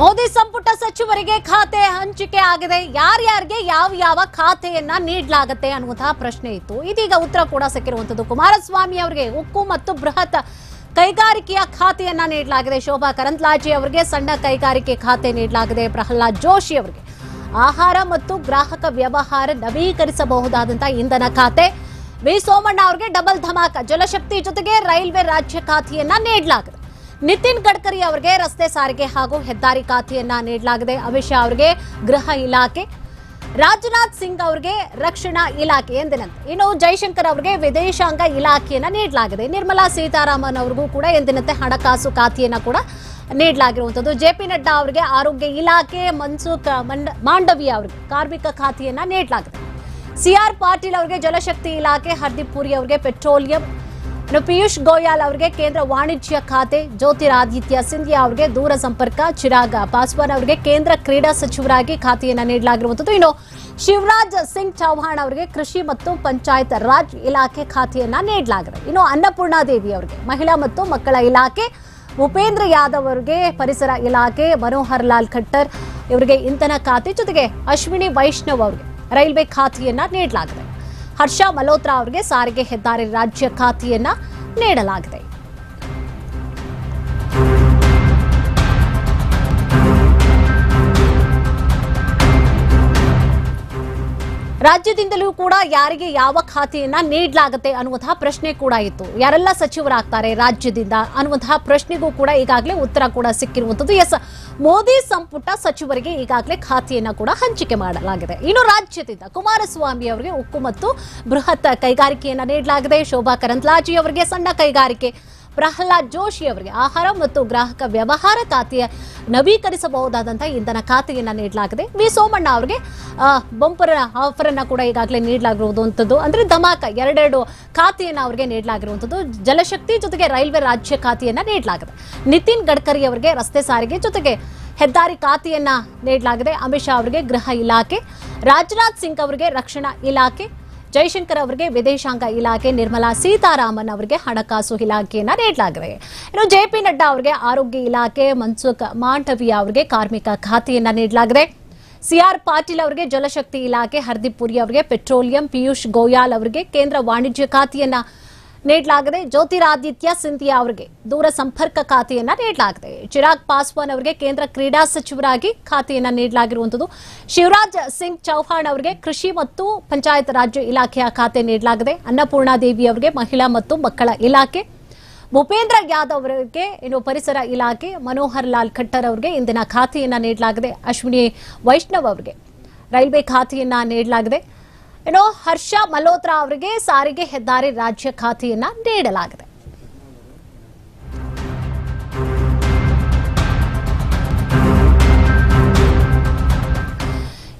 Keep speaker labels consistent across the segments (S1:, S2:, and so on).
S1: ಮೋದಿ ಸಂಪುಟ ಸಚಿವರಿಗೆ ಖಾತೆ ಹಂಚಿಕೆ ಆಗಿದೆ. ಯಾರ್ಯಾರಿಗೆ ಯಾವ ಯಾವ ಖಾತೆಯನ್ನ ನೀಡಲಾಗುತ್ತೆ ಅನ್ನುವಂತಹ ಪ್ರಶ್ನೆ ಇತ್ತು. ಇದೀಗ ಉತ್ತರ ಕೂಡ ಸಿಕ್ಕಿರುವಂತದ್ದು ಕುಮಾರಸ್ವಾಮಿ ಅವರಿಗೆ ಉಕ್ಕು ಮತ್ತು ಬೃಹತ್ ಕೈಗಾರಿಕೆಯ ಖಾತೆಯನ್ನ ನೀಡಲಾಗಿದೆ. ಶೋಭಾ ಕರಂದ್ಲಾಜೆ ಅವರಿಗೆ ಸಣ್ಣ ಕೈಗಾರಿಕೆ ಖಾತೆ ನೀಡಲಾಗಿದೆ. ಪ್ರಹ್ಲಾದ್ ಜೋಶಿ ಅವರಿಗೆ ಆಹಾರ ಮತ್ತು ಗ್ರಾಹಕ ವ್ಯವಹಾರ ನವೀಕರಿಸಬಹುದಾದಂತಹ ಇಂಧನ ಖಾತೆ. ವಿ ಸೋಮಣ್ಣ ಅವರಿಗೆ ಡಬಲ್ ಧಮಾಕ. ಜಲಶಕ್ತಿ ಜೊತೆಗೆ ರೈಲ್ವೆ ರಾಜ್ಯ ಖಾತೆಯನ್ನ ನೀಡಲಾಗಿದೆ. ನಿತಿನ್ ಗಡ್ಕರಿ ಅವರಿಗೆ ರಸ್ತೆ ಸಾರಿಗೆ ಹಾಗೂ ಹೆದ್ದಾರಿ ಖಾತೆಯನ್ನ ನೀಡಲಾಗಿದೆ. ಅಮಿತ್ ಶಾ ಅವರಿಗೆ ಗೃಹ ಇಲಾಖೆ, ರಾಜನಾಥ್ ಸಿಂಗ್ ಅವರಿಗೆ ರಕ್ಷಣಾ ಇಲಾಖೆ ಎಂದಿನಂತೆ. ಇನ್ನು ಜೈಶಂಕರ್ ಅವರಿಗೆ ವಿದೇಶಾಂಗ ಇಲಾಖೆಯನ್ನ ನೀಡಲಾಗಿದೆ. ನಿರ್ಮಲಾ ಸೀತಾರಾಮನ್ ಅವರಿಗೂ ಕೂಡ ಎಂದಿನಂತೆ ಹಣಕಾಸು ಖಾತೆಯನ್ನ ಕೂಡ ನೀಡಲಾಗಿರುವಂಥದ್ದು. ಜೆ ಪಿ ನಡ್ಡಾ ಅವರಿಗೆ ಆರೋಗ್ಯ ಇಲಾಖೆ ಮನ್ಸುಖ್ ಮಂಡ ಮಾಂಡವಿಯಾ ಅವರಿಗೆ ಕಾರ್ಮಿಕ ಖಾತೆಯನ್ನ ನೀಡಲಾಗಿದೆ. ಸಿಆರ್ ಪಾಟೀಲ್ ಅವರಿಗೆ ಜಲಶಕ್ತಿ ಇಲಾಖೆ, ಹರ್ದೀಪ್ ಪುರಿ ಅವರಿಗೆ ಪೆಟ್ರೋಲಿಯಂ ಇನ್ನು ಪಿಯೂಷ್ ಗೋಯಲ್ ಅವರಿಗೆ ಕೇಂದ್ರ ವಾಣಿಜ್ಯ ಖಾತೆ, ಜ್ಯೋತಿರಾದಿತ್ಯ ಸಿಂಧಿಯಾ ಅವರಿಗೆ ದೂರ ಸಂಪರ್ಕ, ಚಿರಾಗ ಪಾಸ್ವಾನ್ ಅವರಿಗೆ ಕೇಂದ್ರ ಕ್ರೀಡಾ ಸಚಿವರಾಗಿ ಖಾತೆಯನ್ನು ನೀಡಲಾಗಿರುವಂಥದ್ದು. ಇನ್ನು ಶಿವರಾಜ್ ಸಿಂಗ್ ಚೌಹಾಣ್ ಅವರಿಗೆ ಕೃಷಿ ಮತ್ತು ಪಂಚಾಯತ್ ರಾಜ್ ಇಲಾಖೆ ಖಾತೆಯನ್ನ ನೀಡಲಾಗಿದೆ. ಇನ್ನು ಅನ್ನಪೂರ್ಣಾದೇವಿ ಅವರಿಗೆ ಮಹಿಳಾ ಮತ್ತು ಮಕ್ಕಳ ಇಲಾಖೆ, ಉಪೇಂದ್ರ ಯಾದವ್ ಅವರಿಗೆ ಪರಿಸರ ಇಲಾಖೆ, ಮನೋಹರ್ ಲಾಲ್ ಖಟ್ಟರ್ ಇವರಿಗೆ ಇಂಧನ ಖಾತೆ ಜೊತೆಗೆ ಅಶ್ವಿನಿ ವೈಷ್ಣವ್ ಅವರಿಗೆ ರೈಲ್ವೆ ಖಾತೆಯನ್ನ ನೀಡಲಾಗಿದೆ. ಹರ್ಷ ಮಲ್ಹೋತ್ರಾ ಅವರಿಗೆ ಸಾರಿಗೆ ಹೆದ್ದಾರಿ ರಾಜ್ಯ ಖಾತೆಯನ್ನ ನೀಡಲಾಗಿದೆ. ರಾಜ್ಯದಿಂದಲೂ ಕೂಡ ಯಾರಿಗೆ ಯಾವ ಖಾತೆಯನ್ನ ನೀಡಲಾಗುತ್ತೆ ಅನ್ನುವಂತಹ ಪ್ರಶ್ನೆ ಕೂಡ ಇತ್ತು. ಯಾರೆಲ್ಲ ಸಚಿವರಾಗ್ತಾರೆ ರಾಜ್ಯದಿಂದ ಅನ್ನುವಂತಹ ಪ್ರಶ್ನೆಗೂ ಕೂಡ ಈಗಾಗಲೇ ಉತ್ತರ ಕೂಡ ಸಿಕ್ಕಿರುವಂತದ್ದು ಎಸ್, ಮೋದಿ ಸಂಪುಟ ಸಚಿವರಿಗೆ ಈಗಾಗಲೇ ಖಾತೆಯನ್ನ ಕೂಡ ಹಂಚಿಕೆ ಮಾಡಲಾಗಿದೆ. ಇನ್ನು ರಾಜ್ಯದಿಂದ ಕುಮಾರಸ್ವಾಮಿ ಅವರಿಗೆ ಉಕ್ಕು ಮತ್ತು ಬೃಹತ್ ಕೈಗಾರಿಕೆಯನ್ನ ನೀಡಲಾಗಿದೆ. ಶೋಭಾ ಕರಂದ್ಲಾಜಿ ಅವರಿಗೆ ಸಣ್ಣ ಕೈಗಾರಿಕೆ. ಪ್ರಹ್ಲಾದ್ ಜೋಶಿ ಅವರಿಗೆ ಆಹಾರ ಮತ್ತು ಗ್ರಾಹಕ ವ್ಯವಹಾರ ಖಾತೆಯ ನವೀಕರಿಸಬಹುದಾದಂತಹ ಇಂಧನ ಖಾತೆಯನ್ನು ನೀಡಲಾಗಿದೆ. ವಿ. ಸೋಮಣ್ಣ ಅವರಿಗೆ ಬಂಪರ ಆಫರ್ ಅನ್ನ ಕೂಡ ಈಗಾಗಲೇ ನೀಡಲಾಗಿರುವಂತದ್ದು. ಅಂದ್ರೆ ಧಮಾಕ ಎರಡೆರಡು ಖಾತೆಯನ್ನು ಅವರಿಗೆ ನೀಡಲಾಗಿರುವಂಥದ್ದು ಜಲಶಕ್ತಿ ಜೊತೆಗೆ ರೈಲ್ವೆ ರಾಜ್ಯ ಖಾತೆಯನ್ನು ನೀಡಲಾಗಿದೆ. ನಿತಿನ್ ಗಡ್ಕರಿ ಅವರಿಗೆ ರಸ್ತೆ ಸಾರಿಗೆ ಜೊತೆಗೆ ಹೆದ್ದಾರಿ ಖಾತೆಯನ್ನ ನೀಡಲಾಗಿದೆ. ಅಮಿತ್ ಶಾ ಅವರಿಗೆ ಗೃಹ ಇಲಾಖೆ. ರಾಜನಾಥ್ ಸಿಂಗ್ ಅವರಿಗೆ ರಕ್ಷಣಾ ಇಲಾಖೆ. ಜೈಶಂಕರ್ ಅವರಿಗೆ, ವಿದೇಶಾಂಗ ಇಲಾಖೆ ನಿರ್ಮಲಾ ಸೀತಾರಾಮನ್ ಅವರಿಗೆ ಹಣಕಾಸು ಇಲಾಖೆಯನ್ನ ನೀಡಲಾಗಿದೆ. ಇನ್ನು ಜೆ ಪಿ ನಡ್ಡಾ ಅವರಿಗೆ ಆರೋಗ್ಯ ಇಲಾಖೆ, ಮನ್ಸುಖ್ ಮಾಂಡವಿಯಾ ಅವರಿಗೆ ಕಾರ್ಮಿಕ ಖಾತೆಯನ್ನ ನೀಡಲಾಗಿದೆ. ಸಿಆರ್ ಪಾಟೀಲ್ ಅವರಿಗೆ ಜಲಶಕ್ತಿ ಇಲಾಖೆ, ಹರ್ದೀಪ್ ಪುರಿ ಅವರಿಗೆ ಪೆಟ್ರೋಲಿಯಂ, ಪಿಯೂಷ್ ಗೋಯಾಲ್ ಅವರಿಗೆ ಕೇಂದ್ರ ವಾಣಿಜ್ಯ ಖಾತೆಯನ್ನ ನೀಡಲಾಗಿದೆ ಜ್ಯೋತಿರಾದಿತ್ಯ ಸಿಂಧಿಯಾ ಅವರಿಗೆ ದೂರ ಸಂಪರ್ಕ ಖಾತೆಯನ್ನ ನೀಡಲಾಗಿದೆ. ಚಿರಾಗ್ ಪಾಸ್ವಾನ್ ಅವರಿಗೆ ಕೇಂದ್ರ ಕ್ರೀಡಾ ಸಚಿವರಾಗಿ ಖಾತೆಯನ್ನ ನೀಡಲಾಗಿರುವಂತದ್ದು ಶಿವರಾಜ್ ಸಿಂಗ್ ಚೌಹಾಣ್ ಅವರಿಗೆ ಕೃಷಿ ಮತ್ತು ಪಂಚಾಯತ್ ರಾಜ್ಯ ಇಲಾಖೆಯ ಖಾತೆ ನೀಡಲಾಗಿದೆ. ಅನ್ನಪೂರ್ಣಾ ದೇವಿ ಅವರಿಗೆ ಮಹಿಳಾ ಮತ್ತು ಮಕ್ಕಳ ಇಲಾಖೆ. ಭೂಪೇಂದ್ರ ಯಾದವ್ ಅವರಿಗೆ ಇನ್ನು ಪರಿಸರ ಇಲಾಖೆ. ಮನೋಹರ್ ಲಾಲ್ ಖಟ್ಟರ್ ಅವರಿಗೆ ಇಂದಿನ ಖಾತೆಯನ್ನ ನೀಡಲಾಗಿದೆ. ಅಶ್ವಿನಿ ವೈಷ್ಣವ್ ಅವರಿಗೆ ರೈಲ್ವೆ ಖಾತೆಯನ್ನ ನೀಡಲಾಗಿದೆ. ಇನ್ನು ಹರ್ಷ ಮಲ್ಹೋತ್ರಾ ಅವರಿಗೆ ಸಾರಿಗೆ ಹೆದ್ದಾರಿ ರಾಜ್ಯ ಖಾತೆಯನ್ನ ನೀಡಲಾಗಿದೆ.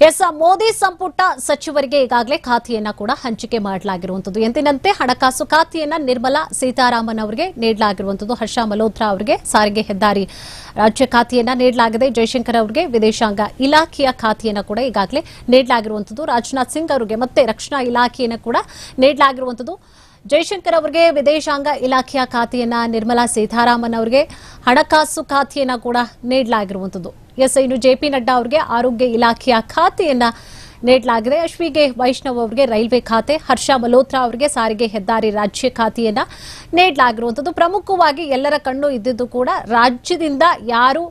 S1: ಎಸ್ ಮೋದಿ ಸಂಪುಟ ಸಚಿವರಿಗೆ ಈಗಾಗಲೇ ಖಾತೆಯನ್ನ ಕೂಡ ಹಂಚಿಕೆ ಮಾಡಲಾಗಿರುವಂತದ್ದು. ಎಂದಿನಂತೆ ಹಣಕಾಸು ಖಾತೆಯನ್ನ ನಿರ್ಮಲಾ ಸೀತಾರಾಮನ್ ಅವರಿಗೆ ನೀಡಲಾಗಿರುವಂತದ್ದು. ಹರ್ಷ ಮಲ್ಹೋತ್ರಾ ಅವರಿಗೆ ಸಾರಿಗೆ ಹೆದ್ದಾರಿ ರಾಜ್ಯ ಖಾತೆಯನ್ನ ನೀಡಲಾಗಿದೆ. ಜೈಶಂಕರ್ ಅವರಿಗೆ ವಿದೇಶಾಂಗ ಇಲಾಖೆಯ ಖಾತೆಯನ್ನ ಕೂಡ ಈಗಾಗಲೇ ನೀಡಲಾಗಿರುವಂತದ್ದು. ರಾಜನಾಥ್ ಸಿಂಗ್ ಅವರಿಗೆ ಮತ್ತೆ ರಕ್ಷಣಾ ಇಲಾಖೆಯನ್ನ ಕೂಡ ನೀಡಲಾಗಿರುವಂತದ್ದು. ಜೈಶಂಕರ್ ಅವರಿಗೆ ವಿದೇಶಾಂಗ ಇಲಾಖೆಯ ಖಾತೆಯನ್ನ ನಿರ್ಮಲಾ ಸೀತಾರಾಮನ್ ಅವರಿಗೆ ಹಣಕಾಸು ಖಾತೆಯನ್ನ ಕೂಡ ನೀಡಲಾಗಿರುವಂತದ್ದು. ಎಸ್ ಇನ್ನು ಜೆ ಪಿ ನಡ್ಡಾ ಅವರಿಗೆ ಆರೋಗ್ಯ ಇಲಾಖೆಯ ಖಾತೆಯನ್ನ ನೀಡಲಾಗಿದೆ. ಅಶ್ವಿಗೆ ವೈಷ್ಣವ್ ಅವರಿಗೆ ರೈಲ್ವೆ ಖಾತೆ, ಹರ್ಷ ಮಲ್ಹೋತ್ರಾ ಅವರಿಗೆ ಸಾರಿಗೆ ಹೆದ್ದಾರಿ ರಾಜ್ಯ ಖಾತೆಯನ್ನ ನೀಡಲಾಗಿರುವಂತದ್ದು ಪ್ರಮುಖವಾಗಿ ಎಲ್ಲರ ಕಣ್ಣು ಇದ್ದಿದ್ದು ಕೂಡ ರಾಜ್ಯದಿಂದ ಯಾರು,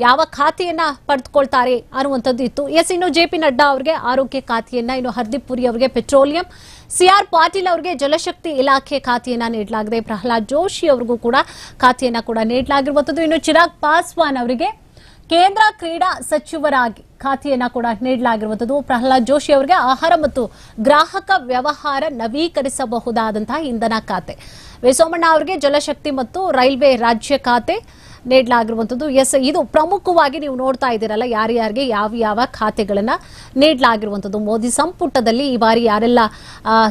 S1: ಯಾವ ಖಾತೆಯನ್ನ ಪಡೆದುಕೊಳ್ತಾರೆ ಅನ್ನುವಂಥದ್ದು ಇತ್ತು. ಎಸ್ ಇನ್ನು ಜೆ ಪಿ ನಡ್ಡಾ ಅವರಿಗೆ ಆರೋಗ್ಯ ಖಾತೆಯನ್ನ, ಇನ್ನು ಹರ್ದೀಪ್ ಪುರಿ ಅವರಿಗೆ ಪೆಟ್ರೋಲಿಯಂ ಸಿಆರ್ ಪಾಟೀಲ್ ಅವರಿಗೆ ಜಲಶಕ್ತಿ ಇಲಾಖೆ ಖಾತೆಯನ್ನ ನೀಡಲಾಗಿದೆ. ಪ್ರಹ್ಲಾದ್ ಜೋಶಿ ಅವರಿಗೂ ಕೂಡ ಖಾತೆಯನ್ನ ಕೂಡ ನೀಡಲಾಗಿರುವಂಥದ್ದು. ಇನ್ನು ಚಿರಾಗ್ ಪಾಸ್ವಾನ್ ಅವರಿಗೆ ಕೇಂದ್ರ ಕ್ರೀಡಾ ಸಚಿವರಾಗಿ ಖಾತೆಯನ್ನ ಕೂಡ ನೀಡಲಾಗಿರುವಂಥದ್ದು. ಪ್ರಹ್ಲಾದ್ ಜೋಶಿ ಅವರಿಗೆ ಆಹಾರ ಮತ್ತು ಗ್ರಾಹಕ ವ್ಯವಹಾರ ನವೀಕರಿಸಬಹುದಾದಂತಹ ಇಂಧನ ಖಾತೆ. ವಿ ಸೋಮಣ್ಣ ಅವರಿಗೆ ಜಲಶಕ್ತಿ ಮತ್ತು ರೈಲ್ವೆ ರಾಜ್ಯ ಖಾತೆ. ನೀಡಲಾಗಿರುವಂಥದ್ದು. ಎಸ್ ಇದು ಪ್ರಮುಖವಾಗಿ ನೀವು ನೋಡ್ತಾ ಇದ್ದೀರಲ್ಲ ಯಾರ್ಯಾರಿಗೆ ಯಾವ ಯಾವ ಖಾತೆಗಳನ್ನು ನೀಡಲಾಗಿರುವಂಥದ್ದು. ಮೋದಿ ಸಂಪುಟದಲ್ಲಿ ಈ ಬಾರಿ ಯಾರೆಲ್ಲ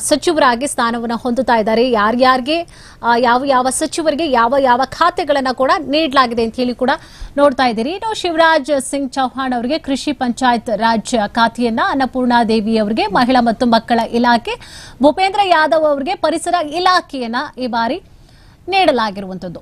S1: ಸಚಿವರಾಗಿ ಸ್ಥಾನವನ್ನು ಹೊಂದುತ್ತಾ ಇದ್ದಾರೆ ಯಾರ್ಯಾರಿಗೆ ಯಾವ ಯಾವ ಸಚಿವರಿಗೆ ಯಾವ ಯಾವ ಖಾತೆಗಳನ್ನು ಕೂಡ ನೀಡಲಾಗಿದೆ ಅಂತ ಹೇಳಿ ಕೂಡ ನೋಡ್ತಾ ಇದ್ದೀರಿ. ಇನ್ನು ಶಿವರಾಜ್ ಸಿಂಗ್ ಚೌಹಾಣ್ ಅವರಿಗೆ ಕೃಷಿ ಪಂಚಾಯತ್ ರಾಜ್ ಖಾತೆಯನ್ನ, ಅನ್ನಪೂರ್ಣಾ ದೇವಿ ಅವರಿಗೆ, ಮಹಿಳಾ ಮತ್ತು ಮಕ್ಕಳ ಇಲಾಖೆ, ಭೂಪೇಂದ್ರ ಯಾದವ್ ಅವರಿಗೆ ಪರಿಸರ ಇಲಾಖೆಯನ್ನ ಈ ಬಾರಿ ನೀಡಲಾಗಿರುವಂಥದ್ದು.